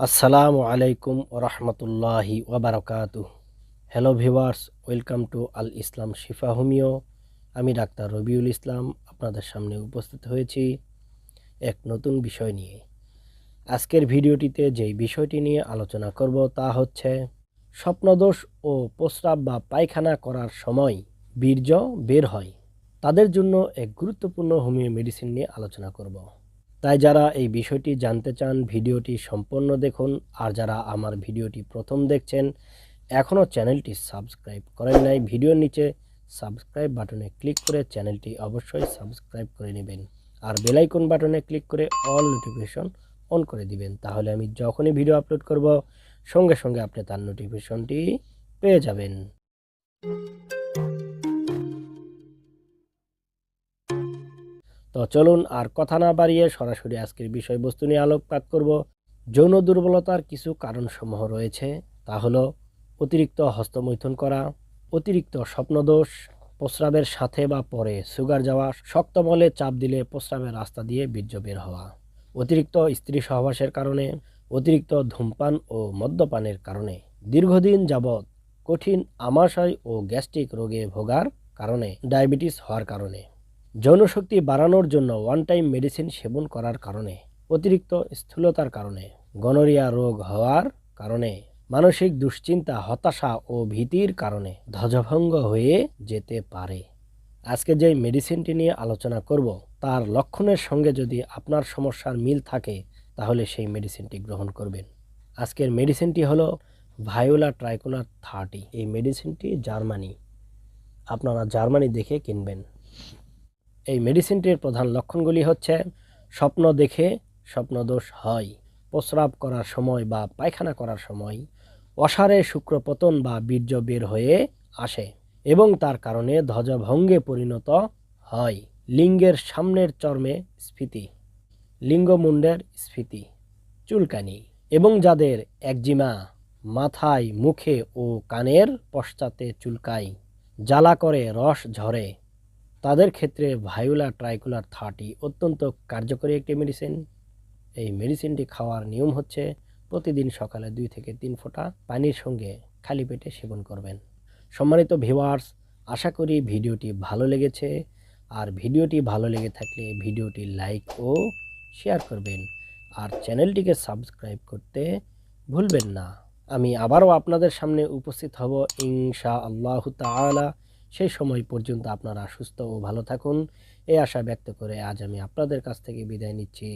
আসসালামু আলাইকুম রহমতুল্লাহি ওবরাকাতু hello viewers welcome to Al Islam Shifa homeo আমি ডাক্তার রবিউল ইসলাম, আপনাদের সামনে উপস্থিত হয়েছি এক নতুন বিষয় নিয়ে। আজকের ভিডিওটিতে যেই বিষয়টি নিয়ে আলোচনা করব তা হচ্ছে, স্বপ্নদোষ ও প্রস্রাব বা পায়খানা করার সময় বীর্য বের হয়। তাদের জন্য এক গুরুত্বপূর্ণ হোমিও মেডিসিন নিয়ে আলোচনা করব। তাই যারা এই বিষয়টি জানতে চান, ভিডিওটি সম্পূর্ণ দেখুন। আর যারা আমার ভিডিওটি প্রথম দেখছেন, এখনও চ্যানেলটি সাবস্ক্রাইব করেন নাই, ভিডিওর নিচে সাবস্ক্রাইব বাটনে ক্লিক করে চ্যানেলটি অবশ্যই সাবস্ক্রাইব করে নেবেন। আর বেলাইকন বাটনে ক্লিক করে অল নোটিফিকেশন অন করে দিবেন। তাহলে আমি যখনই ভিডিও আপলোড করব, সঙ্গে সঙ্গে আপনি তার নোটিফিকেশনটি পেয়ে যাবেন। তো চলুন আর কথা না বাড়িয়ে সরাসরি আজকের বিষয়বস্তু নিয়ে আলোকপাত করব। যৌন দুর্বলতার কিছু কারণসমূহ রয়েছে। তা হলো অতিরিক্ত হস্তমৈথুন করা, অতিরিক্ত স্বপ্নদোষ, প্রস্রাবের সাথে বা পরে সুগার যাওয়া, শক্ত বলে চাপ দিলে প্রস্রাবের রাস্তা দিয়ে বীর্য বের হওয়া, অতিরিক্ত স্ত্রী সহবাসের কারণে, অতিরিক্ত ধূমপান ও মদ্যপানের কারণে, দীর্ঘদিন যাবৎ কঠিন আমাশয় ও গ্যাস্ট্রিক রোগে ভোগার কারণে, ডায়াবেটিস হওয়ার কারণে। যৌনশক্তি বাড়ানোর জন্য ওয়ান টাইম মেডিসিন সেবন করার কারণে, অতিরিক্ত স্থূলতার কারণে গনোরিয়া রোগ হওয়ার কারণে, মানসিক দুশ্চিন্তা, হতাশা ও ভীতির কারণে ধ্বজভঙ্গ হয়ে যেতে পারে। আজকে যে মেডিসিনটি নিয়ে আলোচনা করব, তার লক্ষণের সঙ্গে যদি আপনার সমস্যার মিল থাকে, তাহলে সেই মেডিসিনটি গ্রহণ করবেন। আজকের মেডিসিনটি হলো ভায়োলা ট্রাইকোলার থার্টি এই মেডিসিনটি জার্মানি। আপনারা জার্মানি দেখে কিনবেন। এই মেডিসিনটির প্রধান লক্ষণগুলি হচ্ছে স্বপ্ন দেখে স্বপ্নদোষ হয়, প্রস্রাব করার সময় বা পায়খানা করার সময়, অসারে শুক্রপতন বা বীর্য বের হয়ে আসে এবং তার কারণে ধ্বজভঙ্গে পরিণত হয়, লিঙ্গের সামনের চর্মে স্ফীতি, লিঙ্গমুণ্ডের স্ফীতি, চুলকানি এবং যাদের একজিমা, মাথায়, মুখে ও কানের পশ্চাতে চুলকায়, জ্বালা করে, রস ঝরে তাদের ক্ষেত্রে ভায়োলা ট্রাইকুলার থার্টি অত্যন্ত কার্যকরী একটি মেডিসিন এই মেডিসিনটি খাওয়ার নিয়ম হচ্ছে প্রতিদিন সকালে দুই থেকে তিন ফোঁটা পানির সঙ্গে খালি পেটে সেবন করবেন। সম্মানিত ভিওয়ার্স আশা করি ভিডিওটি ভালো লেগেছে। আর ভিডিওটি ভালো লেগে থাকলে ভিডিওটি লাইক ও শেয়ার করবেন। আর চ্যানেলটিকে সাবস্ক্রাইব করতে ভুলবেন না। আমি আবারও আপনাদের সামনে উপস্থিত হব ইনশা আল্লাহ তাআলা। সেই সময় পর্যন্ত আপনারা সুস্থ ও ভালো থাকুন। এই আশা ব্যক্ত করে আজ আমি আপনাদের কাছ থেকে বিদায় নিচ্ছি।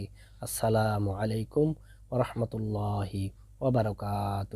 আসসালামু আলাইকুম ওরহমতুল্লাহি ওবরকাত